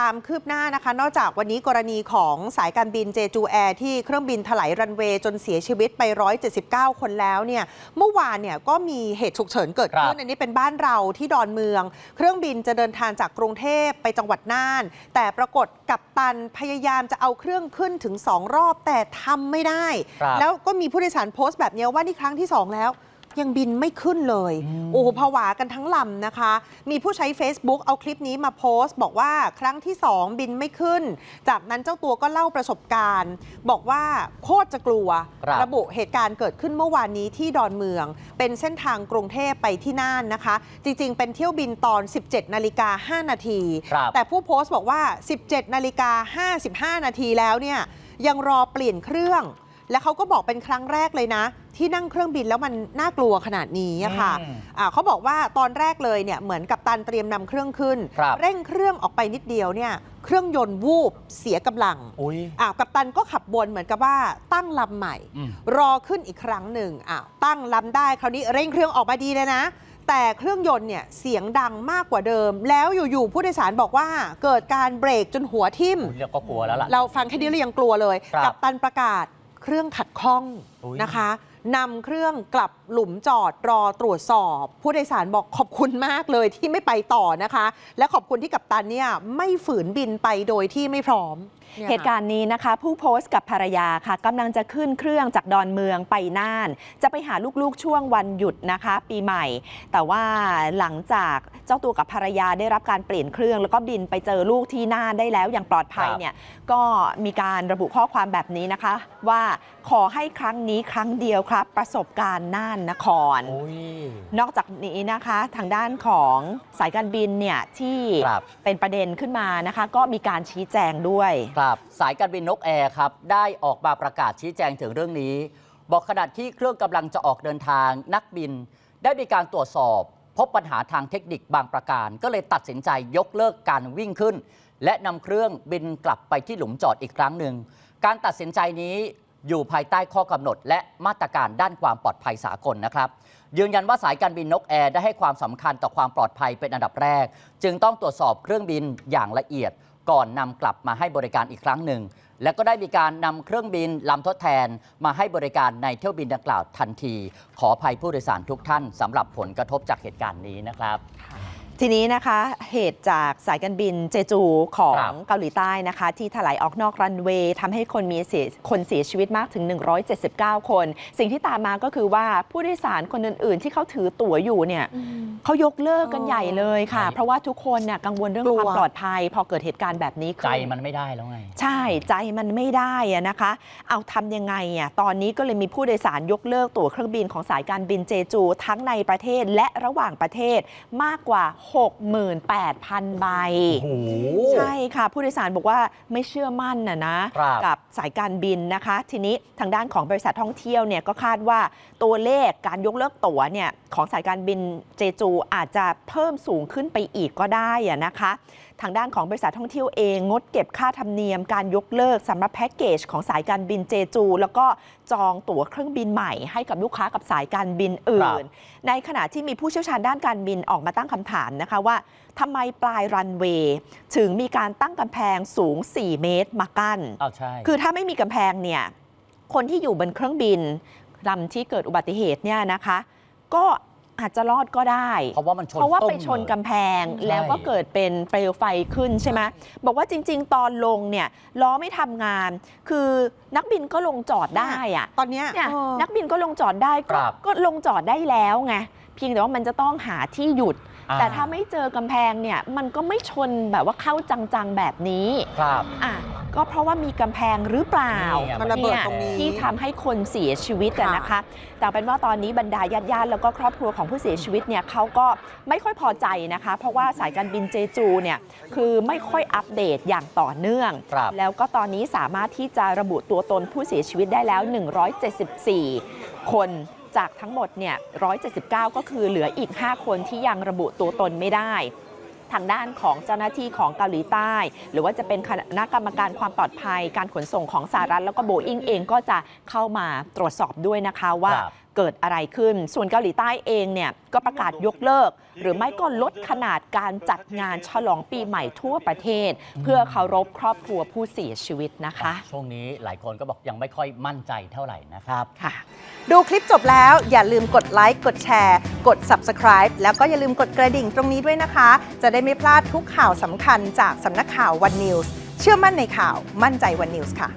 ตามคืบหน้านะคะ นอกจากวันนี้กรณีของสายการบินเจจูแอร์ที่เครื่องบินถลายรันเวย์จนเสียชีวิตไป 179 คนแล้วเนี่ยเมื่อวานเนี่ยก็มีเหตุฉุกเฉินเกิดขึ้นครับอันนี้เป็นบ้านเราที่ดอนเมือง เครื่องบินจะเดินทางจากกรุงเทพไปจังหวัดน่าน แต่ปรากฏกัปตันพยายามจะเอาเครื่องขึ้นถึง 2 รอบแต่ทำไม่ได้ครับแล้วก็มีผู้โดยสารโพสต์แบบนี้ว่านี่ครั้งที่ 2 แล้ว ยังบินไม่ขึ้นเลยอืมโอ้โหผวากันทั้งลำนะคะ มีผู้ใช้ Facebook เอาคลิปนี้มาโพสต์ บอกว่าครั้งที่ 2 บินไม่ขึ้น จากนั้นเจ้าตัวก็เล่าประสบการณ์ บอกว่าโคตรจะกลัวครับระบุเหตุการณ์เกิดขึ้นเมื่อวานนี้ที่ดอนเมือง เป็นเส้นทางกรุงเทพไปที่น่านนะคะ จริง ๆ เป็นเที่ยวบินตอน 17นาฬิกา5นาทีครับแต่ผู้โพสต์บอกว่า 17นาฬิกา55นาทีแล้วเนี่ยยังรอเปลี่ยนเครื่อง และเขาก็บอกเป็นครั้งแรกเลยนะ ที่นั่งเครื่องบินแล้วมันน่ากลัวขนาดนี้อะค่ะอืมอ่าเขาบอกว่าตอนแรกเลยเนี่ยเหมือนกับตันเตรียมนำเครื่องขึ้น ครับ เร่งเครื่องออกไปนิดเดียวเนี่ยเครื่องยนต์วูบเสียกำลัง อุ้ย อ่าวกัปตันก็ขับวนเหมือนกับว่าตั้งลำใหม่ อืม รอขึ้นอีกครั้งหนึ่งอ้าวตั้งลำได้คราวนี้เร่งเครื่องออกมาดีเลยนะ แต่เครื่องยนต์เนี่ยเสียงดังมากกว่าเดิม แล้วอยู่ๆผู้โดยสารบอกว่าเกิดการเบรกจนหัวทิ่ม เราก็กลัวแล้วล่ะ เราฟังแค่นี้เรายังกลัวเลย ครับ กัปตันประกาศ เครื่องขัดข้องนะคะ นำเครื่องกลับหลุมจอดรอตรวจสอบ ผู้โดยสารบอกขอบคุณมากเลยที่ไม่ไปต่อนะคะ และขอบคุณที่กัปตันเนี่ยไม่ฝืนบินไปโดยที่ไม่พร้อมนี่ยเหตุการณ์นี้นะคะ ผู้โพสต์กับภรรยาค่ะกำลังจะขึ้นเครื่องจากดอนเมืองไปน่าน จะไปหาลูกๆช่วงวันหยุดนะคะ ปีใหม่ แต่ว่าหลังจากเจ้าตัวกับภรรยาได้รับการเปลี่ยนเครื่อง แล้วก็บินไปเจอลูกที่น่านได้แล้วอย่างปลอดภัยครับเนี่ยก็มีการระบุข้อความแบบนี้นะคะ ว่าขอให้ครั้งนี้ครั้งเดียวครับประสบการณ์น่านนครอุ้ย นอกจากนี้นะคะทางด้านของสายการบินเนี่ยที่ครับ เป็นประเด็นขึ้นมานะคะ ก็มีการชี้แจงด้วย ครับสายการบินนกแอร์ครับ ได้ออกมาประกาศชี้แจงถึงเรื่องนี้ บอกขณะที่เครื่องกำลังจะออกเดินทาง นักบิน ได้มีการตรวจสอบ พบปัญหาทางเทคนิคบางประการ ก็เลยตัดสินใจยกเลิกการวิ่งขึ้น และนำเครื่องบินกลับไปที่หลุมจอดอีกครั้งหนึ่ง การตัดสินใจนี้ อยู่ภายใต้ข้อกำหนด และมาตรการด้านความปลอดภัยสากลนะครับ ยืนยันว่าสายการบินนกแอร์ได้ให้ความสำคัญต่อความปลอดภัยเป็นอันดับแรก จึงต้องตรวจสอบเครื่องบินอย่างละเอียด ก่อนนำกลับมาให้บริการอีกครั้งหนึ่ง และก็ได้มีการนำเครื่องบินลำทดแทน มาให้บริการในเที่ยวบินดังกล่าวทันที ขออภัยผู้โดยสารทุกท่านสำหรับผลกระทบจากเหตุการณ์นี้นะครับ ทีนี้นะคะเหตุจากสายการบินเจจูของครับเกาหลีใต้นะคะ ที่ถลายออกนอกรันเวย์ทำให้คนมีเสียคนเสียชีวิตมากถึง 179 คน สิ่งที่ตามมาก็คือว่าผู้โดยสารคนอื่น ๆ ที่เขาถือตั๋วอยู่เนี่ยเขายกเลิกกันใหญ่เลยค่ะใช่เพราะว่าทุกคนน่ะกังวลเรื่องกลัวความปลอดภัย พอเกิดเหตุการณ์แบบนี้ขึ้นใจมันไม่ได้แล้วไง ใช่ใจมันไม่ได้อะนะคะ เอาทำยังไงอะตอนนี้ก็เลยมีผู้โดยสารยกเลิกตั๋วเครื่องบินของสายการบินเจจู ทั้งในประเทศและระหว่างประเทศมากกว่า68,000 ใบ โอ้โห ใช่ค่ะ ผู้โดยสารบอกว่าไม่เชื่อมั่นนะนะ ครับกับสายการบินนะคะ ทีนี้ทางด้านของบริษัทท่องเที่ยวเนี่ยก็คาดว่าตัวเลขการยกเลิกตั๋วเนี่ยของสายการบินเจจูอาจจะเพิ่มสูงขึ้นไปอีกก็ได้อะนะคะ ทางด้านของบริษัทท่องเที่ยวเองงดเก็บค่าธรรมเนียมการยกเลิกสำหรับแพ็กเกจของสายการบินเจจู แล้วก็ จองตั๋วเครื่องบินใหม่ให้กับลูกค้ากับสายการบินอื่ครันบในขณะที่มีผู้เชี่ยวชาญด้านการบินออกมาตั้งคำถามนะคะว่าทำไมปลายรันเวย์ถึงมีการตั้งกำแพงสูง 4 เมตรมากั้นอ้าวใช่ คือถ้าไม่มีกำแพงเนี่ยคนที่อยู่บนเครื่องบินลำที่เกิดอุบัติเหตุเนี่ยนะคะ ก็ อาจจะรอดก็ได้เพราะว่ามันชนเพราะว่าไปตึ้มชนเลยกำแพงใช่แล้วก็เกิดเป็นเปลวไฟขึ้นใช่ไหมบอกว่าจริง ๆ ตอนลงเนี่ยล้อไม่ทำงาน คือนักบินก็ลงจอดได้อะตอนเนี้ยเนี่ยเออนักบินก็ลงจอดได้ก็ครับก็ลงจอดได้แล้วไงเพียงแต่ว่ามันจะต้องหาที่หยุดอ่ แต่ถ้าไม่เจอกำแพงเนี่ยมันก็ไม่ชนแบบว่าเข้าจังๆแบบนี้ครับอะก็เพราะว่ามีกำแพงหรือเปล่านี่ไงมันระเบิดตรงนี้ที่ทำให้คนเสียชีวิตอะค่ะนะคะ แต่เป็นว่าตอนนี้บรรดาญาติญาติๆแล้วก็ครอบครัวของผู้เสียชีวิตเนี่ยเขาก็ไม่ค่อยพอใจนะคะ เพราะว่าสายการบินเจจูเนี่ยคือไม่ค่อยอัปเดตอย่างต่อเนื่องครับแล้วก็ตอนนี้สามารถที่จะระบุตัวตนผู้เสียชีวิตได้แล้ว 174 คน จากทั้งหมดเนี่ย179 ก็คือเหลืออีก 5 คนที่ยังระบุตัวตนไม่ได้ทางด้านของเจ้าหน้าที่ของเกาหลีใต้ หรือว่าจะเป็นคณะกรรมการความปลอดภัย การขนส่งของสหรัฐแล้วก็โบอิงเองก็จะเข้ามาตรวจสอบด้วยนะคะว่าเกิดอะไรขึ้น ส่วนเกาหลีใต้เองเนี่ยก็ประกาศยกเลิก หรือไม่ก็ลดขนาดการจัดงานฉลองปีใหม่ทั่วประเทศ เพื่อเคารพครอบครัวผู้เสียชีวิตนะคะ ช่วงนี้หลายคนก็บอกยังไม่ค่อยมั่นใจเท่าไหร่นะครับค่ะ ดูคลิปจบแล้วอย่าลืมกดไลค์กดแชร์ กด Subscribe แล้วก็อย่าลืมกดกระดิ่งตรงนี้ด้วยนะคะ จะได้ไม่พลาดทุกข่าวสำคัญจากสำนักข่าววันนิวส์เชื่อมั่นในข่าวมั่นใจวันนิวส์ค่ะ